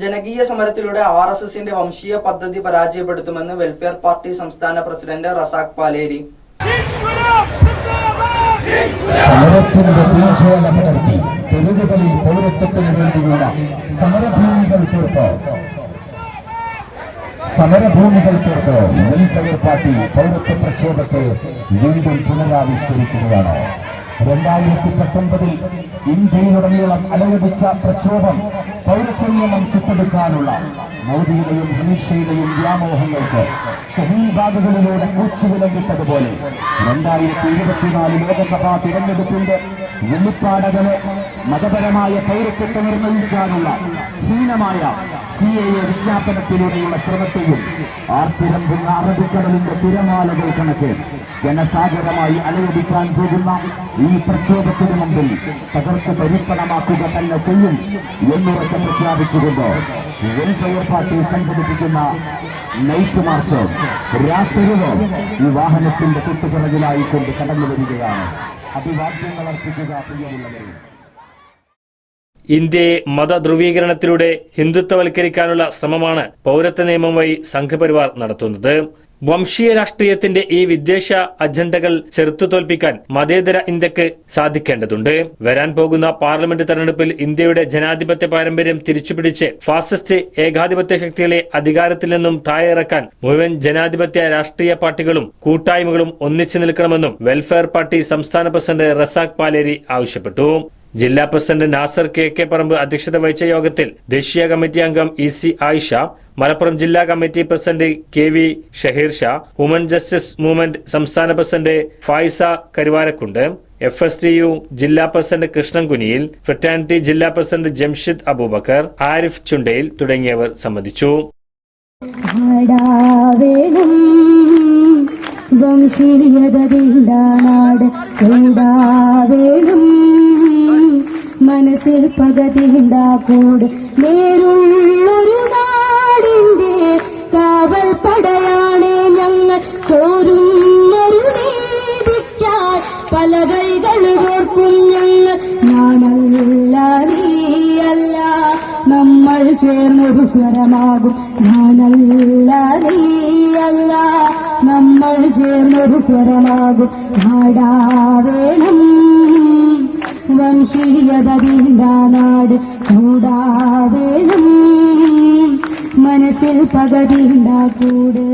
ജനകീയ സമരത്തിലൂടെ R S എസിന്റെ വംശീയ പദ്ധതി പരാജയപ്പെടുത്തുമെന്ന് വെൽഫെയർ പാർട്ടി സംസ്ഥാന പ്രസിഡന്റ് റസാഖ് പാലേരി. സമരത്തിന്റെ തീജ്വാല പടർത്തി തെരുവുകളിൽ പൗരത്വത്തിന് വേണ്ടിയുള്ള സമരഭൂമികൾ തീർത്ത്. സമരഭൂമികൾ തീർത്ത് വെൽഫെയർ പാർട്ടി പൗരത്വ പ്രക്ഷോഭത്തെ വീണ്ടും പുനരാവിഷ്കരിക്കുകയാണ്. രണ്ടായിരത്തി പത്തൊമ്പതിൽ ഇന്ത്യയിലുടനീളം അനുവദിച്ച പ്രക്ഷോഭം പൗരത്വ നിയമം ചുട്ടെടുക്കാനുള്ള മോദിയുടെയും ഹമീദ് വ്യാമോഹങ്ങൾക്ക് ഷഹീൻ ബാഗുകളിലൂടെ കൂച്ചു വിലങ്ങിട്ടതുപോലെ രണ്ടായിരത്തി ഇരുപത്തിനാല് ലോക്സഭാ തിരഞ്ഞെടുപ്പിന്റെ വെള്ളിപ്പാടകളെ മതപരമായ പൗരത്വത്തെ നിർണയിക്കാനുള്ള ഹീനമായ സി എ എ വിജ്ഞാപനത്തിലൂടെയുള്ള ശ്രമത്തെയും ആർത്തിരമ്പുന്ന അറബിക്കടലിന്റെ തിരമാലകൾ കണക്ക് ജനസാഗരമായി അനുവദിക്കാൻ പോകുന്ന ഈ പ്രക്ഷോഭത്തിന് മുമ്പിൽ തകർത്ത് പരിപ്പണമാക്കുക തന്നെ ചെയ്യും എന്നുറക്കെ പ്രഖ്യാപിച്ചുകൊണ്ട് വെൽഫെയർ പാർട്ടി സംഘടിപ്പിക്കുന്ന നൈറ്റ് മാർച്ച് രാത്രിവ് ഈ വാഹനത്തിന്റെ തൊട്ടുപിറകിലായി കൊണ്ട് കടന്നു വരികയാണ്. അഭിവാദ്യങ്ങൾ അർപ്പിക്കുക പ്രിയമുള്ളവരെ. ഇന്ത്യയെ മതധ്രുവീകരണത്തിലൂടെ ഹിന്ദുത്വവൽക്കരിക്കാനുള്ള ശ്രമമാണ് പൗരത്വ നിയമം വഴി സംഘപരിവാർ നടത്തുന്നത്. വംശീയ രാഷ്ട്രീയത്തിന്റെ ഈ വിദ്വേഷ അജണ്ടകൾ ചെറുത്തു തോൽപ്പിക്കാൻ മതേതര ഇന്ത്യയ്ക്ക് സാധിക്കേണ്ടതുണ്ട്. വരാൻ പോകുന്ന പാർലമെന്റ് തെരഞ്ഞെടുപ്പിൽ ഇന്ത്യയുടെ ജനാധിപത്യ പാരമ്പര്യം തിരിച്ചുപിടിച്ച് ഫാസിസ്റ്റ് ഏകാധിപത്യ ശക്തികളെ അധികാരത്തിൽ നിന്നും താഴെയിറക്കാൻ മുഴുവൻ ജനാധിപത്യ രാഷ്ട്രീയ പാർട്ടികളും കൂട്ടായ്മകളും ഒന്നിച്ചു നിൽക്കണമെന്നും വെൽഫെയർ പാർട്ടി സംസ്ഥാന പ്രസിഡന്റ് റസാഖ് പാലേരി ആവശ്യപ്പെട്ടു. ജില്ലാ പ്രസിഡന്റ് നാസർ കെ കെ പറമ്പ് അധ്യക്ഷത വഹിച്ച യോഗത്തിൽ ദേശീയ കമ്മിറ്റി അംഗം ഇ സി ആയിഷ മലപ്പുറം ജില്ലാ committee president K V Shaheer Shah Woman Justice Movement സംസ്ഥാന president Faiza Karuvarakundu F S T U ജില്ലാ പ്രസിഡന്റ് കൃഷ്ണൻകുനിയിൽ ഫ്രറ്റാനിറ്റി ജില്ലാ പ്രസിഡന്റ് ജംഷിദ് അബൂബക്കർ ആരിഫ് ചുണ്ടയിൽ തുടങ്ങിയവർ സംബന്ധിച്ചു. കൂടാവേണം മനസ്സിൽ പകതീണ്ടാക്കൂട് നേരുള്ളൊരു നാടിന്റെ കാവൽ പടയാണ് ഞങ്ങൾ. ചോരുന്നൊരു നീതിക്കാൻ പല കൈകൾ കോർക്കും ഞങ്ങൾ. ഞാനല്ല നീയല്ല നമ്മൾ ചേർന്നൊരു സ്വരമാകും. ഞാനല്ല നീയല്ല നമ്മൾ ചേർന്നൊരു സ്വരമാകും. നാടാവേണം വംശീയത നാട് കൂടാവേണം മനസ്സിൽ പകതിണ്ടാക്കൂട്